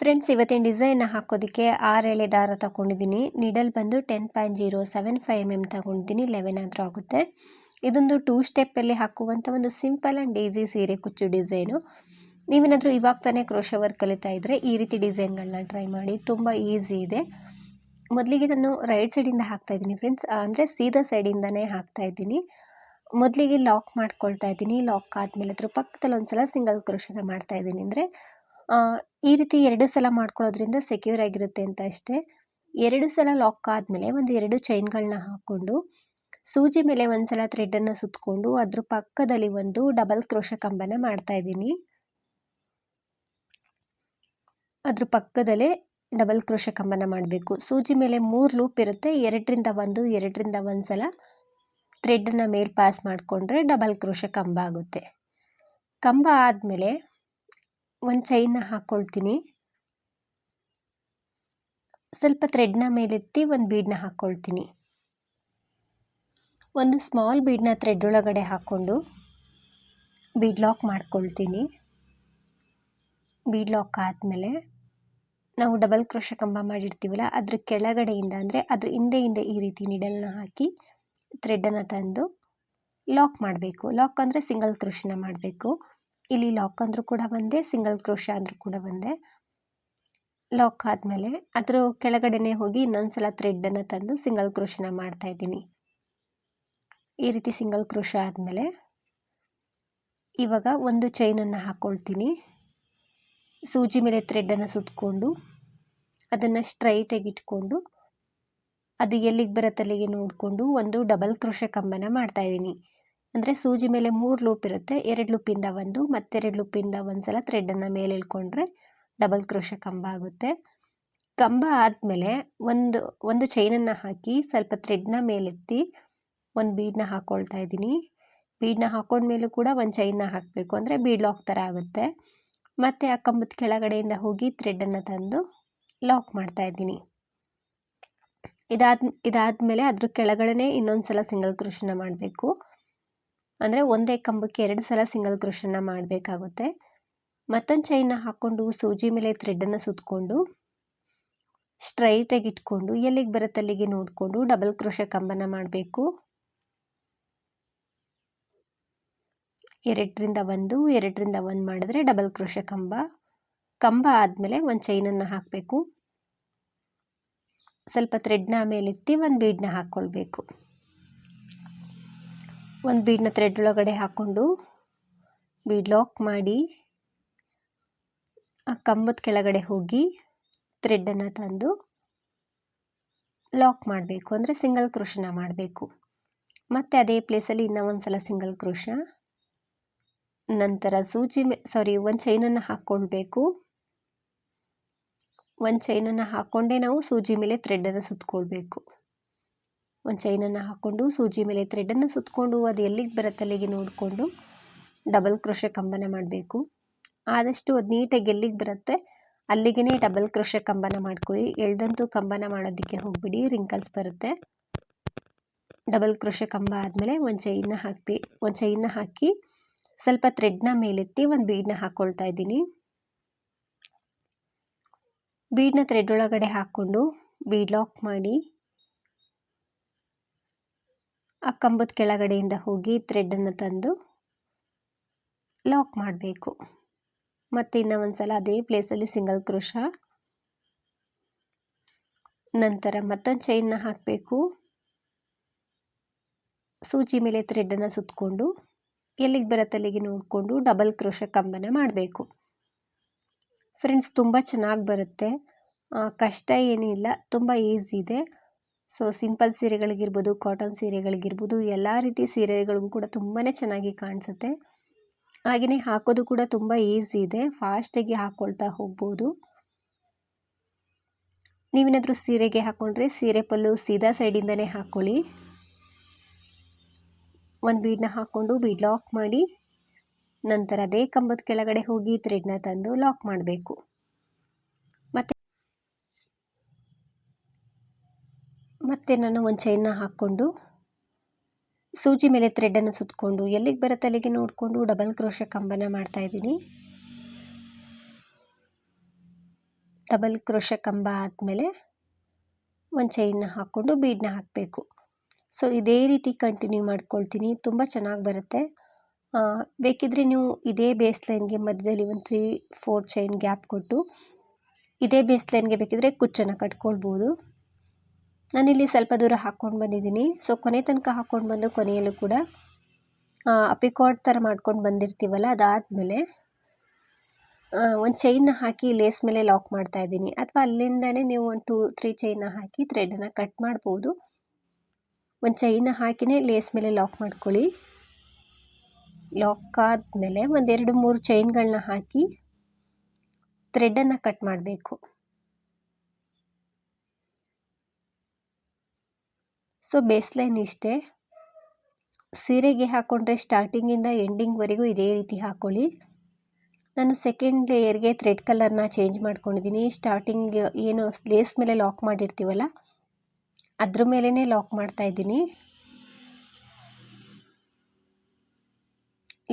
Friends ಇವತ್ತಿನ ಡಿಸೈನ್ನ ಹಾಕೋದಕ್ಕೆ ಆರು ಎಳೆ ದಾರ ತಗೊಂಡಿದ್ದೀನಿ ನಿಡಲ್ ಬಂದು ten point zero seven five M M ತಗೊಂಡಿದ್ದೀನಿ ಲೆವೆನ್ ಆದರೂ ಆಗುತ್ತೆ. ಇದೊಂದು ಟೂ ಸ್ಟೆಪ್ಪಲ್ಲಿ ಹಾಕುವಂಥ ಒಂದು ಸಿಂಪಲ್ ಆ್ಯಂಡ್ ಈಸಿ ಸೀರೆ ಕುಚ್ಚು ಡಿಸೈನು ನೀವೇನಾದರೂ ಇವಾಗ ತಾನೇ ಕ್ರೋಶ ವರ್ಕ್ ಕಲಿತಾ ಇದ್ದರೆ ಈ ರೀತಿ ಡಿಸೈನ್ಗಳನ್ನ ಟ್ರೈ ಮಾಡಿ. ತುಂಬ ಈಸಿ ಇದೆ. ಮೊದಲಿಗೆ ನಾನು ರೈಟ್ ಸೈಡಿಂದ ಹಾಕ್ತಾ ಇದ್ದೀನಿ ಫ್ರೆಂಡ್ಸ್ ಅಂದರೆ ಸೀದಾ ಸೈಡಿಂದನೇ ಹಾಕ್ತಾ ಇದ್ದೀನಿ. ಮೊದಲಿಗೆ ಲಾಕ್ ಮಾಡ್ಕೊಳ್ತಾ ಇದ್ದೀನಿ. ಲಾಕ್ ಆದಮೇಲೆ ಅದ್ರ ಪಕ್ಕದಲ್ಲಿ ಒಂದು ಸಲ ಸಿಂಗಲ್ ಕ್ರೋಶನ ಮಾಡ್ತಾ ಇದ್ದೀನಿ. ಅಂದರೆ ಈ ರೀತಿ ಎರಡು ಸಲ ಮಾಡ್ಕೊಳ್ಳೋದ್ರಿಂದ ಸೆಕ್ಯೂರ್ ಆಗಿರುತ್ತೆ ಅಂತ ಅಷ್ಟೇ. ಎರಡು ಸಲ ಲಾಕ್ ಆದಮೇಲೆ ಒಂದು ಎರಡು ಚೈನ್ಗಳನ್ನ ಹಾಕ್ಕೊಂಡು, ಸೂಜಿ ಮೇಲೆ ಒಂದು ಸಲ ಥ್ರೆಡನ್ನು ಸುತ್ತಕೊಂಡು ಅದ್ರ ಪಕ್ಕದಲ್ಲಿ ಒಂದು ಡಬಲ್ ಕ್ರೋಶ ಕಂಬನ ಮಾಡ್ತಾ ಇದ್ದೀನಿ. ಅದ್ರ ಪಕ್ಕದಲ್ಲೇ ಡಬಲ್ ಕ್ರೋಶ ಕಂಬನ ಮಾಡಬೇಕು. ಸೂಜಿ ಮೇಲೆ ಮೂರು ಲೂಪ್ ಇರುತ್ತೆ. ಎರಡರಿಂದ ಒಂದು ಎರಡರಿಂದ ಒಂದು ಸಲ ಥ್ರೆಡನ್ನು ಮೇಲೆ ಪಾಸ್ ಮಾಡಿಕೊಂಡ್ರೆ ಡಬಲ್ ಕ್ರೋಶ ಕಂಬ ಆಗುತ್ತೆ. ಕಂಬ ಆದಮೇಲೆ ಒಂದು ಚೈನ್ನ ಹಾಕ್ಕೊಳ್ತೀನಿ ಸ್ವಲ್ಪ ಥ್ರೆಡ್ನ ಮೇಲೆತ್ತಿ ಒಂದು ಬೀಡನ್ನ ಹಾಕ್ಕೊಳ್ತೀನಿ ಒಂದು ಸ್ಮಾಲ್ ಬೀಡನ್ನ ಥ್ರೆಡ್ ಒಳಗಡೆ ಹಾಕ್ಕೊಂಡು ಬೀಡ್ ಲಾಕ್ ಮಾಡ್ಕೊಳ್ತೀನಿ. ಬೀಡ್ ಲಾಕ್ ಆದಮೇಲೆ ನಾವು ಡಬಲ್ ಕ್ರೋಶ ಕಂಬ ಮಾಡಿರ್ತೀವಲ್ಲ, ಅದ್ರ ಕೆಳಗಡೆಯಿಂದ ಅಂದರೆ ಅದ್ರ ಹಿಂದೆ ಹಿಂದೆ ಈ ರೀತಿ ನಿಡಲ್ನ ಹಾಕಿ ಥ್ರೆಡನ್ನು ತಂದು ಲಾಕ್ ಮಾಡಬೇಕು. ಲಾಕ್ ಅಂದರೆ ಸಿಂಗಲ್ ಕ್ರೋಶನ ಮಾಡಬೇಕು. ಇಲ್ಲಿ ಲಾಕ್ ಅಂದರೂ ಕೂಡ ಒಂದೇ ಸಿಂಗಲ್ ಕ್ರೋಶ ಅಂದರೂ ಕೂಡ ಒಂದೇ. ಲಾಕ್ ಆದಮೇಲೆ ಅದ್ರ ಕೆಳಗಡೆನೇ ಹೋಗಿ ಇನ್ನೊಂದು ಸಲ ಥ್ರೆಡನ್ನು ತಂದು ಸಿಂಗಲ್ ಕ್ರೋಶನ ಮಾಡ್ತಾಯಿದ್ದೀನಿ ಈ ರೀತಿ ಸಿಂಗಲ್ ಕ್ರೋಶ ಆದಮೇಲೆ ಇವಾಗ ಒಂದು ಚೈನನ್ನು ಹಾಕ್ಕೊಳ್ತೀನಿ ಸೂಜಿ ಮೇಲೆ ಥ್ರೆಡ್ಡನ್ನು ಸುತ್ತಕೊಂಡು ಅದನ್ನು ಸ್ಟ್ರೈಟಾಗಿ ಇಟ್ಕೊಂಡು ಅದು ಎಲ್ಲಿಗೆ ಬರುತ್ತೆ ಅಲ್ಲಿಗೆ ನೋಡಿಕೊಂಡು ಒಂದು ಡಬಲ್ ಕ್ರೋಶ ಕಂಬನ ಮಾಡ್ತಾಯಿದ್ದೀನಿ ಅಂದರೆ ಸೂಜಿ ಮೇಲೆ ಮೂರು ಲೂಪ್ ಇರುತ್ತೆ. ಎರಡು ಲೂಪಿಂದ ಒಂದು ಮತ್ತೆರಡು ಲೂಪಿಂದ ಒಂದು ಸಲ ಥ್ರೆಡನ್ನು ಮೇಲೆ ಇಳ್ಕೊಂಡ್ರೆ ಡಬಲ್ ಕ್ರೋಶ ಕಂಬ ಆಗುತ್ತೆ. ಕಂಬ ಆದಮೇಲೆ ಒಂದು ಒಂದು ಚೈನನ್ನು ಹಾಕಿ ಸ್ವಲ್ಪ ಥ್ರೆಡ್ನ ಮೇಲೆತ್ತಿ ಒಂದು ಬೀಡನ್ನ ಹಾಕ್ಕೊಳ್ತಾ ಇದ್ದೀನಿ. ಬೀಡನ್ನ ಹಾಕ್ಕೊಂಡ್ಮೇಲೂ ಕೂಡ ಒಂದು ಚೈನ್ನ ಹಾಕಬೇಕು. ಅಂದರೆ ಬೀಡ್ ಲಾಕ್ ಥರ ಆಗುತ್ತೆ. ಮತ್ತು ಆ ಕಂಬದ ಕೆಳಗಡೆಯಿಂದ ಹೋಗಿ ಥ್ರೆಡ್ಡನ್ನು ತಂದು ಲಾಕ್ ಮಾಡ್ತಾ ಇದ್ದೀನಿ. ಇದಾದ, ಇದಾದಮೇಲೆ ಅದ್ರ ಕೆಳಗಡೆ ಇನ್ನೊಂದು ಸಲ ಸಿಂಗಲ್ ಕ್ರೋಶನ ಮಾಡಬೇಕು. ಅಂದರೆ ಒಂದೇ ಕಂಬಕ್ಕೆ ಎರಡು ಸಲ ಸಿಂಗಲ್ ಕ್ರೋಶನ ಮಾಡಬೇಕಾಗುತ್ತೆ. ಮತ್ತೊಂದು ಚೈನ್ನ ಹಾಕ್ಕೊಂಡು ಸೂಜಿ ಮೇಲೆ ಥ್ರೆಡನ್ನು ಸುತ್ತಕೊಂಡು ಸ್ಟ್ರೈಟಾಗಿ ಇಟ್ಕೊಂಡು, ಎಲ್ಲಿಗೆ ಬರುತ್ತೆ ಅಲ್ಲಿಗೆ ನೋಡಿಕೊಂಡು ಡಬಲ್ ಕ್ರೋಶ ಕಂಬನ ಮಾಡಬೇಕು. ಎರಡರಿಂದ ಒಂದು ಎರಡರಿಂದ ಒಂದು ಮಾಡಿದ್ರೆ ಡಬಲ್ ಕ್ರೋಶ ಕಂಬ. ಕಂಬ ಆದಮೇಲೆ ಒಂದು ಚೈನನ್ನು ಹಾಕಬೇಕು. ಸ್ವಲ್ಪ ಥ್ರೆಡ್ನ ಮೇಲೆತ್ತಿ ಒಂದು ಬೀಡನ್ನ ಹಾಕ್ಕೊಳ್ಬೇಕು ಒಂದು ಬೀಡನ್ನ ಥ್ರೆಡ್ ಒಳಗಡೆ ಹಾಕ್ಕೊಂಡು ಬೀಡ್ ಲಾಕ್ ಮಾಡಿ ಆ ಕಂಬದ ಕೆಳಗಡೆ ಹೋಗಿ ಥ್ರೆಡ್ಡನ್ನು ತಂದು ಲಾಕ್ ಮಾಡಬೇಕು. ಅಂದರೆ ಸಿಂಗಲ್ ಕ್ರೋಶನ ಮಾಡಬೇಕು. ಮತ್ತು ಅದೇ ಪ್ಲೇಸಲ್ಲಿ ಇನ್ನೂ ಒಂದು ಸಲ ಸಿಂಗಲ್ ಕ್ರೋಶ ನಂತರ ಸೂಜಿ ಸಾರಿ ಒಂದು ಚೈನನ್ನು ಹಾಕ್ಕೊಳ್ಬೇಕು. ಒಂದು ಚೈನನ್ನು ಹಾಕ್ಕೊಂಡೇ ನಾವು ಸೂಜಿ ಮೇಲೆ ಥ್ರೆಡನ್ನು ಸುತ್ತಕೊಳ್ಬೇಕು ಒಂದು ಚೈನನ್ನು ಹಾಕ್ಕೊಂಡು ಸೂಜಿ ಮೇಲೆ ಥ್ರೆಡನ್ನು ಸುತ್ತಕೊಂಡು ಅದು ಎಲ್ಲಿಗೆ ಬರುತ್ತೆ ಅಲ್ಲಿಗೆ ನೋಡಿಕೊಂಡು ಡಬಲ್ ಕ್ರೋಶೆ ಕಂಬನ ಮಾಡಬೇಕು. ಆದಷ್ಟು ಅದು ನೀಟಾಗಿ ಎಲ್ಲಿಗೆ ಬರುತ್ತೆ ಅಲ್ಲಿಗೆ ಡಬಲ್ ಕ್ರೋಶೆ ಕಂಬನ ಮಾಡ್ಕೊಳ್ಳಿ. ಎಳ್ದಂತೂ ಕಂಬನ ಮಾಡೋದಕ್ಕೆ ಹೋಗ್ಬಿಡಿ ರಿಂಕಲ್ಸ್ ಬರುತ್ತೆ. ಡಬಲ್ ಕ್ರೋಶೆ ಕಂಬ ಆದಮೇಲೆ ಒಂದು ಚೈನ್ನ ಹಾಕಿ ಒಂದು ಚೈನ್ನ ಹಾಕಿ ಸ್ವಲ್ಪ ಥ್ರೆಡ್ನ ಮೇಲೆತ್ತಿ ಒಂದು ಬೀಡನ್ನ ಹಾಕ್ಕೊಳ್ತಾ ಇದ್ದೀನಿ. ಬೀಡನ್ನ ಥ್ರೆಡ್ ಒಳಗಡೆ ಹಾಕ್ಕೊಂಡು ಬೀಡ್ ಲಾಕ್ ಮಾಡಿ ಆ ಕಂಬದ ಕೆಳಗಡೆಯಿಂದ ಹೋಗಿ ಥ್ರೆಡನ್ನು ತಂದು ಲಾಕ್ ಮಾಡಬೇಕು. ಮತ್ತು ಇನ್ನೂ ಒಂದು ಸಲ ಅದೇ ಪ್ಲೇಸಲ್ಲಿ ಸಿಂಗಲ್ ಕ್ರೋಶ ನಂತರ ಮತ್ತೊಂದು ಚೈನ್ನ ಹಾಕಬೇಕು. ಸೂಜಿ ಮೇಲೆ ಥ್ರೆಡ್ಡನ್ನು ಸುತ್ತಕೊಂಡು ಎಲ್ಲಿಗೆ ಬರತ್ತಲ್ಲಿಗೆ ನೋಡಿಕೊಂಡು ಡಬಲ್ ಕ್ರೋಶ ಕಂಬನ ಮಾಡಬೇಕು. ಫ್ರೆಂಡ್ಸ್ ತುಂಬ ಚೆನ್ನಾಗಿ ಬರುತ್ತೆ. ಕಷ್ಟ ಏನಿಲ್ಲ, ತುಂಬ ಈಸಿ ಇದೆ. ಸೊ ಸಿಂಪಲ್ ಸೀರೆಗಳಿಗಿರ್ಬೋದು, ಕಾಟನ್ ಸೀರೆಗಳಿಗಿರ್ಬೋದು, ಎಲ್ಲ ರೀತಿ ಸೀರೆಗಳಿಗೂ ಕೂಡ ತುಂಬಾ ಚೆನ್ನಾಗಿ ಕಾಣಿಸುತ್ತೆ. ಹಾಗೆಯೇ ಹಾಕೋದು ಕೂಡ ತುಂಬ ಈಸಿ ಇದೆ. ಫಾಸ್ಟಾಗಿ ಹಾಕ್ಕೊಳ್ತಾ ಹೋಗ್ಬೋದು. ನೀವೇನಾದರೂ ಸೀರೆಗೆ ಹಾಕ್ಕೊಂಡ್ರೆ ಸೀರೆ ಪಲ್ಲು ಸೀದಾ ಸೈಡಿಂದನೇ ಹಾಕ್ಕೊಳ್ಳಿ ಒಂದು ಬೀಡ್ನ ಹಾಕ್ಕೊಂಡು ಬೀಡ್ ಲಾಕ್ ಮಾಡಿ, ನಂತರ ಅದೇ ಕಂಬದ ಕೆಳಗಡೆ ಹೋಗಿ ಥ್ರೆಡ್ನ ತಂದು ಲಾಕ್ ಮಾಡಬೇಕು. ಮತ್ತು ಮತ್ತೆ ನಾನು ಒಂದು ಚೈನ್ನ ಹಾಕ್ಕೊಂಡು, ಸೂಜಿ ಮೇಲೆ ಥ್ರೆಡನ್ನು ಸುತ್ತಕೊಂಡು ಎಲ್ಲಿಗೆ ಬರುತ್ತೆ ಅಲ್ಲಿಗೆ ನೋಡಿಕೊಂಡು ಡಬಲ್ ಕ್ರೋಶ ಕಂಬನ ಮಾಡ್ತಾಯಿದ್ದೀನಿ ಡಬಲ್ ಕ್ರೋಶ ಕಂಬ ಆದಮೇಲೆ ಒಂದು ಚೈನ್ನ ಹಾಕ್ಕೊಂಡು ಬೀಡನ್ನ ಹಾಕಬೇಕು. ಸೊ ಇದೇ ರೀತಿ ಕಂಟಿನ್ಯೂ ಮಾಡ್ಕೊಳ್ತೀನಿ. ತುಂಬ ಚೆನ್ನಾಗಿ ಬರುತ್ತೆ. ಬೇಕಿದ್ರೆ ನೀವು ಇದೇ ಬೇಸ್ ಲೈನ್ಗೆ ಮಧ್ಯದಲ್ಲಿ ಒಂದು ತ್ರೀ ಫೋರ್ ಚೈನ್ ಗ್ಯಾಪ್ ಕೊಟ್ಟು, ಇದೇ ಬೇಸ್ ಲೈನ್ಗೆ ಬೇಕಿದ್ರೆ ಕುಚ್ಚನ್ನು ಕಟ್ಕೊಳ್ಬೋದು. ನಾನಿಲ್ಲಿ ಸ್ವಲ್ಪ ದೂರ ಹಾಕ್ಕೊಂಡು ಬಂದಿದ್ದೀನಿ. ಸೊ ಕೊನೆ ತನಕ ಹಾಕ್ಕೊಂಡು ಬಂದು ಕೊನೆಯಲ್ಲೂ ಕೂಡ ಅಪಿಕಾಟ್ ಥರ ಮಾಡ್ಕೊಂಡು ಬಂದಿರ್ತೀವಲ್ಲ, ಅದಾದಮೇಲೆ ಒಂದು ಚೈನ್ನ ಹಾಕಿ ಲೇಸ್ ಮೇಲೆ ಲಾಕ್ ಮಾಡ್ತಾ ಇದ್ದೀನಿ. ಅಥವಾ ಅಲ್ಲಿಂದನೇ ನೀವು ಒಂದು ಟೂ ತ್ರೀ ಚೈನ್ನ ಹಾಕಿ ಥ್ರೆಡನ್ನು ಕಟ್ ಮಾಡ್ಬೋದು. ಒಂದು ಚೈನ್ನ ಹಾಕಿನೇ ಲೇಸ್ ಮೇಲೆ ಲಾಕ್ ಮಾಡ್ಕೊಳ್ಳಿ. ಲಾಕ್ ಆದಮೇಲೆ ಒಂದೆರಡು ಮೂರು ಚೈನ್ಗಳನ್ನ ಹಾಕಿ ಥ್ರೆಡನ್ನು ಕಟ್ ಮಾಡಬೇಕು. ಸೊ ಬೇಸ್ ಲೈನ್ ಇಷ್ಟೇ. ಸೀರೆಗೆ ಹಾಕ್ಕೊಂಡ್ರೆ ಸ್ಟಾರ್ಟಿಂಗಿಂದ ಎಂಡಿಂಗ್ವರೆಗೂ ಇದೇ ರೀತಿ ಹಾಕ್ಕೊಳ್ಳಿ ನಾನು ಸೆಕೆಂಡ್ ಲೇಯರ್ಗೆ ಥ್ರೆಡ್ ಕಲರ್ನ ಚೇಂಜ್ ಮಾಡ್ಕೊಂಡಿದ್ದೀನಿ. ಸ್ಟಾರ್ಟಿಂಗ್ ಏನು ಲೇಸ್ ಮೇಲೆ ಲಾಕ್ ಮಾಡಿರ್ತೀವಲ್ಲ, ಅದ್ರ ಮೇಲೇ ಲಾಕ್ ಮಾಡ್ತಾ ಇದ್ದೀನಿ.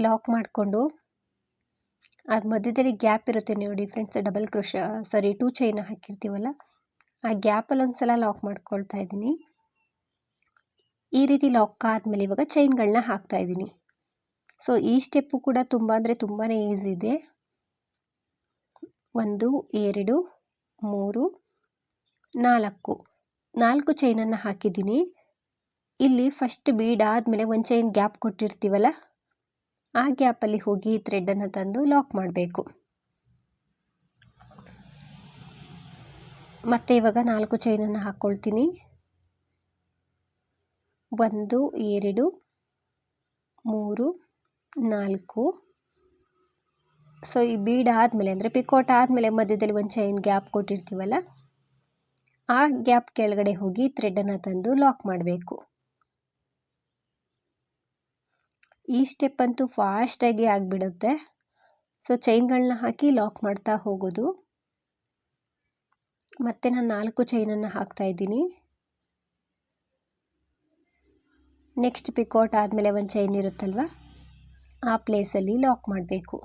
ಲಾಕ್ ಮಾಡಿಕೊಂಡು, ಅದು ಮಧ್ಯದಲ್ಲಿ ಗ್ಯಾಪ್ ಇರುತ್ತೆ ನೋಡಿ friends double crochet sorry two chain ಹಾಕಿರ್ತೀವಲ್ಲ, ಆ ಗ್ಯಾಪಲ್ಲಿ ಒಂದು ಸಲ ಲಾಕ್ ಮಾಡ್ಕೊಳ್ತಾ ಇದ್ದೀನಿ. ಈ ರೀತಿ ಲಾಕ್ ಆದಮೇಲೆ ಇವಾಗ ಚೈನ್ಗಳನ್ನ ಹಾಕ್ತಾ ಇದ್ದೀನಿ. ಸೊ ಈ ಸ್ಟೆಪ್ಪು ಕೂಡ ತುಂಬ ಅಂದರೆ ತುಂಬಾ ಈಸಿ ಇದೆ. ಒಂದು, ಎರಡು, ಮೂರು, ನಾಲ್ಕು. ನಾಲ್ಕು ಚೈನನ್ನು ಹಾಕಿದ್ದೀನಿ. ಇಲ್ಲಿ ಫಸ್ಟ್ ಬೀಡ್ ಆದಮೇಲೆ ಒಂದು ಚೈನ್ ಗ್ಯಾಪ್ ಕೊಟ್ಟಿರ್ತೀವಲ್ಲ, ಆ ಗ್ಯಾಪಲ್ಲಿ ಹೋಗಿ ಥ್ರೆಡ್ಡನ್ನು ತಂದು ಲಾಕ್ ಮಾಡಬೇಕು. ಮತ್ತು ಇವಾಗ ನಾಲ್ಕು ಚೈನನ್ನು ಹಾಕ್ಕೊಳ್ತೀನಿ ಒಂದು, ಎರಡು, ಮೂರು, ನಾಲ್ಕು. ಸೊ ಈ ಬೀಡ್ ಆದಮೇಲೆ ಅಂದರೆ ಪಿಕೋಟ್ ಆದಮೇಲೆ ಮಧ್ಯದಲ್ಲಿ ಒಂದು ಚೈನ್ ಗ್ಯಾಪ್ ಕೊಟ್ಟಿರ್ತೀವಲ್ಲ, ಆ ಗ್ಯಾಪ್ ಕೆಳಗಡೆ ಹೋಗಿ ಥ್ರೆಡನ್ನು ತಂದು ಲಾಕ್ ಮಾಡಬೇಕು. ಈ ಸ್ಟೆಪ್ ಅಂತೂ ಫಾಸ್ಟಾಗಿ ಆಗಿಬಿಡುತ್ತೆ. ಸೊ ಚೈನ್ಗಳನ್ನ ಹಾಕಿ ಲಾಕ್ ಮಾಡ್ತಾ ಹೋಗೋದು. ಮತ್ತೆ ನಾನು ನಾಲ್ಕು ಚೈನನ್ನು ಹಾಕ್ತಾ ಇದ್ದೀನಿ. ನೆಕ್ಸ್ಟ್ ಪಿಕೋಟ್ ಆದಮೇಲೆ ಒಂದು ಚೈನ್ ಇರುತ್ತಲ್ವ? ಆ ಪ್ಲೇಸಲ್ಲಿ ಲಾಕ್ ಮಾಡಬೇಕು.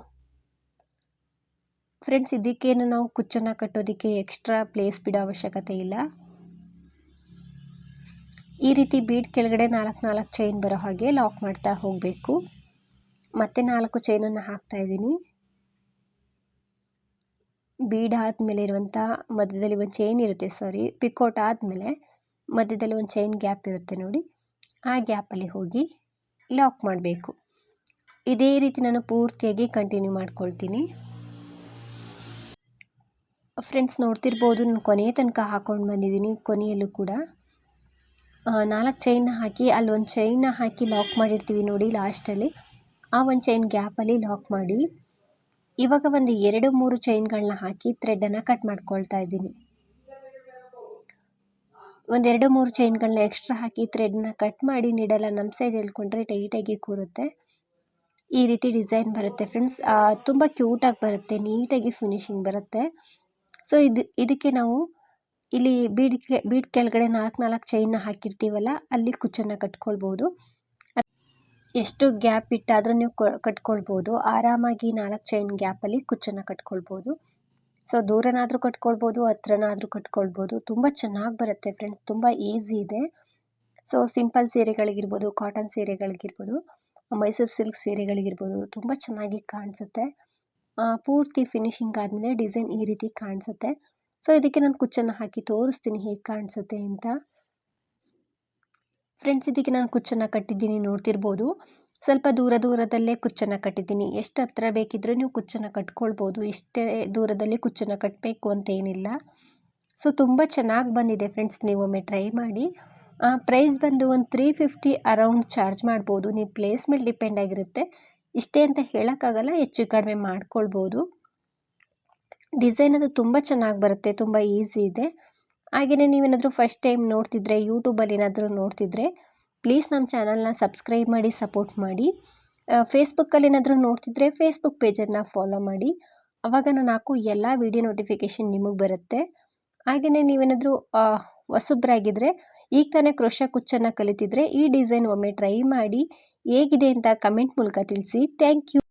ಫ್ರೆಂಡ್ಸ್ ಇದಕ್ಕೇನು ನಾವು ಕುಚ್ಚನ್ನು ಕಟ್ಟೋದಕ್ಕೆ ಎಕ್ಸ್ಟ್ರಾ ಪ್ಲೇಸ್ ಬಿಡೋ ಅವಶ್ಯಕತೆ ಇಲ್ಲ. ಈ ರೀತಿ ಬೀಡ್ ಕೆಳಗಡೆ ನಾಲ್ಕು ನಾಲ್ಕು ಚೈನ್ ಬರೋ ಹಾಗೆ ಲಾಕ್ ಮಾಡ್ತಾ ಹೋಗಬೇಕು. ಮತ್ತೆ ನಾಲ್ಕು ಚೈನನ್ನು ಹಾಕ್ತಾ ಇದ್ದೀನಿ. ಬೀಡ್ ಆದಮೇಲೆ ಇರುವಂಥ ಮಧ್ಯದಲ್ಲಿ ಒಂದು ಚೈನ್ ಇರುತ್ತೆ ಸಾರಿ ಪಿಕೋಟ್ ಆದಮೇಲೆ ಮಧ್ಯದಲ್ಲಿ ಒಂದು ಚೈನ್ ಗ್ಯಾಪ್ ಇರುತ್ತೆ ನೋಡಿ. ಆ ಗ್ಯಾಪಲ್ಲಿ ಹೋಗಿ ಲಾಕ್ ಮಾಡಬೇಕು. ಇದೇ ರೀತಿ ನಾನು ಪೂರ್ತಿಯಾಗಿ ಕಂಟಿನ್ಯೂ ಮಾಡ್ಕೊಳ್ತೀನಿ. ಫ್ರೆಂಡ್ಸ್, ನೋಡ್ತಿರ್ಬೋದು ನಾನು ಕೊನೆಯ ತನಕ ಹಾಕ್ಕೊಂಡು ಬಂದಿದ್ದೀನಿ, ಕೊನೆಯಲ್ಲೂ ಕೂಡ. ನಾಲ್ಕು ಚೈನ್ನ ಹಾಕಿ, ಅಲ್ಲಿ ಒಂದು ಚೈನ್ನ ಹಾಕಿ ಲಾಕ್ ಮಾಡಿರ್ತೀವಿ ನೋಡಿ ಲಾಸ್ಟಲ್ಲಿ ಆ ಒಂದು ಚೈನ್ ಗ್ಯಾಪಲ್ಲಿ ಲಾಕ್ ಮಾಡಿ. ಇವಾಗ ಒಂದು ಎರಡು ಮೂರು ಚೈನ್ಗಳನ್ನ ಹಾಕಿ ಥ್ರೆಡನ್ನು ಕಟ್ ಮಾಡ್ಕೊಳ್ತಾ ಇದ್ದೀನಿ. ಒಂದೆರಡು ಮೂರು ಚೈನ್ಗಳನ್ನ ಎಕ್ಸ್ಟ್ರಾ ಹಾಕಿ ಥ್ರೆಡ್ನ ಕಟ್ ಮಾಡಿ ನೀಡಲ್ಲ ನಮ್ಮ ಸೈಡ್ ಹೇಳ್ಕೊಂಡ್ರೆ ಟೈಟಾಗಿ ಕೂರುತ್ತೆ. ಈ ರೀತಿ ಡಿಸೈನ್ ಬರುತ್ತೆ ಫ್ರೆಂಡ್ಸ್ ತುಂಬ ಕ್ಯೂಟಾಗಿ ಬರುತ್ತೆ ನೀಟಾಗಿ ಫಿನಿಶಿಂಗ್ ಬರುತ್ತೆ. ಸೊ ಇದು, ಇದಕ್ಕೆ ನಾವು ಇಲ್ಲಿ ಬೀಡ್ ಬೀಡ್ ಕೆಳಗಡೆ ನಾಲ್ಕು ನಾಲ್ಕು ಚೈನ್ನ ಹಾಕಿರ್ತೀವಲ್ಲ, ಅಲ್ಲಿ ಕುಚ್ಚನ್ನು ಕಟ್ಕೊಳ್ಬೋದು. ಎಷ್ಟು ಗ್ಯಾಪ್ ಇಟ್ಟಾದರೂ ನೀವು ಕಟ್ಕೊಳ್ಬೋದು. ಆರಾಮಾಗಿ ನಾಲ್ಕು ಚೈನ್ ಗ್ಯಾಪಲ್ಲಿ ಕುಚ್ಚನ್ನು ಕಟ್ಕೊಳ್ಬೋದು. ಸೊ ದೂರನಾದರೂ ಕಟ್ಕೊಳ್ಬೋದು, ಹತ್ರನಾದರೂ ಕಟ್ಕೊಳ್ಬೋದು. ತುಂಬ ಚೆನ್ನಾಗಿ ಬರುತ್ತೆ ಫ್ರೆಂಡ್ಸ್ ತುಂಬ ಈಸಿ ಇದೆ. ಸೊ ಸಿಂಪಲ್ ಸೀರೆಗಳಿಗಿರ್ಬೋದು ಕಾಟನ್ ಸೀರೆಗಳಿಗಿರ್ಬೋದು, ಮೈಸೂರು ಸಿಲ್ಕ್ ಸೀರೆಗಳಿಗಿರ್ಬೋದು, ತುಂಬ ಚೆನ್ನಾಗಿ ಕಾಣಿಸುತ್ತೆ. ಪೂರ್ತಿ ಫಿನಿಶಿಂಗ್ ಆದಮೇಲೆ ಡಿಸೈನ್ ಈ ರೀತಿ ಕಾಣಿಸುತ್ತೆ. ಸೊ ಇದಕ್ಕೆ ನಾನು ಕುಚ್ಚನ್ನು ಹಾಕಿ ತೋರಿಸ್ತೀನಿ ಹೇಗೆ ಕಾಣಿಸುತ್ತೆ ಅಂತ. ಫ್ರೆಂಡ್ಸ್ ಇದಕ್ಕೆ ನಾನು ಕುಚ್ಚನ್ನು ಕಟ್ಟಿದ್ದೀನಿ ನೋಡ್ತಿರ್ಬೋದು. ಸ್ವಲ್ಪ ದೂರ ದೂರದಲ್ಲೇ ಕುಚ್ಚನ್ನು ಕಟ್ಟಿದ್ದೀನಿ. ಎಷ್ಟು ಹತ್ರ ಬೇಕಿದ್ದರೂ ನೀವು ಕುಚ್ಚನ್ನು ಕಟ್ಕೊಳ್ಬೋದು. ಇಷ್ಟೇ ದೂರದಲ್ಲಿ ಕುಚ್ಚನ್ನು ಕಟ್ಟಬೇಕು ಅಂತೇನಿಲ್ಲ ಸೊ, ತುಂಬ ಚೆನ್ನಾಗಿ ಬಂದಿದೆ ಫ್ರೆಂಡ್ಸ್, ನೀವು ಒಮ್ಮೆ ಟ್ರೈ ಮಾಡಿ. ಪ್ರೈಸ್ ಬಂದು ಒಂದು ತ್ರೀ ಫಿಫ್ಟಿ ಅರೌಂಡ್ ಚಾರ್ಜ್ ಮಾಡ್ಬೋದು. ನೀವು ಪ್ಲೇಸ್ ಮೇಲೆ ಡಿಪೆಂಡ್ ಆಗಿರುತ್ತೆ. ಇಷ್ಟೇ ಅಂತ ಹೇಳೋಕ್ಕಾಗಲ್ಲ, ಹೆಚ್ಚು ಕಡಿಮೆ ಮಾಡ್ಕೊಳ್ಬೋದು. ಡಿಸೈನ್ ಅದು ತುಂಬ ಚೆನ್ನಾಗಿ ಬರುತ್ತೆ, ತುಂಬ ಈಸಿ ಇದೆ. ಹಾಗೆಯೇ ನೀವೇನಾದರೂ ಫಸ್ಟ್ ಟೈಮ್ ನೋಡ್ತಿದ್ರೆ ಯೂಟ್ಯೂಬಲ್ಲಿ ಏನಾದರೂ ನೋಡ್ತಿದ್ರೆ ಪ್ಲೀಸ್ ನಮ್ಮ ಚಾನಲ್ನ ಸಬ್ಸ್ಕ್ರೈಬ್ ಮಾಡಿ, ಸಪೋರ್ಟ್ ಮಾಡಿ. ಫೇಸ್ಬುಕ್ಕಲ್ಲಿ ಏನಾದರೂ ನೋಡ್ತಿದ್ರೆ ಫೇಸ್ಬುಕ್ ಪೇಜನ್ನು ಫಾಲೋ ಮಾಡಿ. ಆವಾಗ ನಾನು ಹಾಕೋ ಎಲ್ಲ ವೀಡಿಯೋ ನೋಟಿಫಿಕೇಷನ್ ನಿಮಗೆ ಬರುತ್ತೆ. ಹಾಗೆಯೇ ನೀವೇನಾದರೂ ಹೊಸಬ್ರಾಗಿದ್ದರೆ ಈಗ ತಾನೇ ಕ್ರೋಶ ಕುಚ್ಚನ್ನು ಕಲಿತಿದ್ರೆ ಈ ಡಿಸೈನ್ ಒಮ್ಮೆ ಟ್ರೈ ಮಾಡಿ. ಹೇಗಿದೆ ಅಂತ ಕಮೆಂಟ್ ಮೂಲಕ ತಿಳಿಸಿ. Thank you